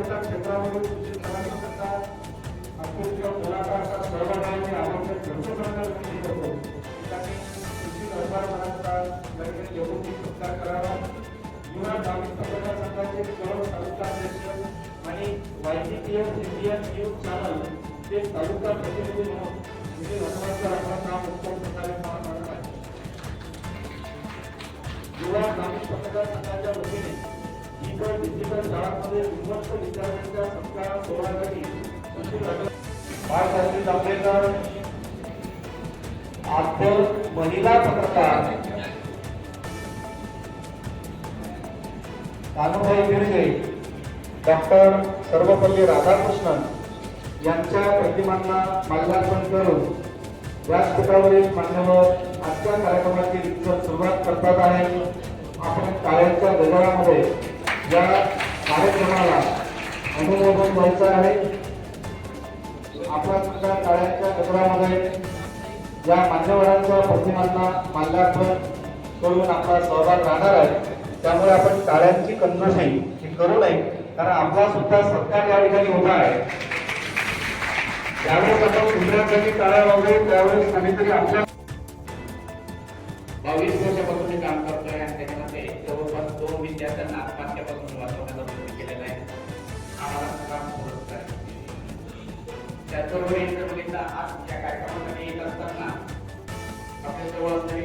कलाकारांच्या क्षेत्रामध्ये सुशील कलाकारांचा नागपूरच्या कलाकारांचा सहभाग आहे आवश्यक घटकांना विनंती करतो त्यांनी सुशील अडवाणकरांचा लगेच योग्य सत्कार करावा. युवा ग्रामीण संघटना संघाचे सर्व तालुका अध्यक्ष आणि वैद्यकीय इंडियन न्यूज चॅनल ते तालुका प्रतिनिधी म्हणून उत्तम प्रकारे आहे. युवा ग्रामीण पत्रकार संघाच्या वतीने डिजिटल बाळशास्त्री जांभेकर आद्य महिला पत्रकार कानुभाई गिरगे डॉक्टर सर्वपल्ली राधाकृष्णन यांच्या प्रतिमांना माल्यार्पण करून व्यासपीठावरील मान्यवर आजच्या कार्यक्रमाची सुरुवात करतात आहे आपण कार्याच्या गजरामध्ये या कार्यक्रमाला अनुमोदन व्हायचं आहे. आपण सुद्धा काळ्यांच्या कचरामध्ये या मान्यवरांच्या प्रतिमांना माल्यार्पण करून आपला सहभाग राहणार आहे. त्यामुळे आपण टाळ्यांची कन्नशाही ही करू नये. कारण आपला सुद्धा सत्कार या ठिकाणी उभा आहे. त्यावेळेस आपण दुसऱ्यासाठी टाळ्या वाजवू त्यावेळेस कधीतरी आपल्या बावीस विद्यार्थ्यांना आत्महत्यापासून वाचवण्याचा प्रयत्न केलेला आहे. आम्हाला काम पुरस्कार त्याचबरोबर इंटरव्ह्यूला आज या कार्यक्रमासाठी येत असताना आपल्या जवळ असणारी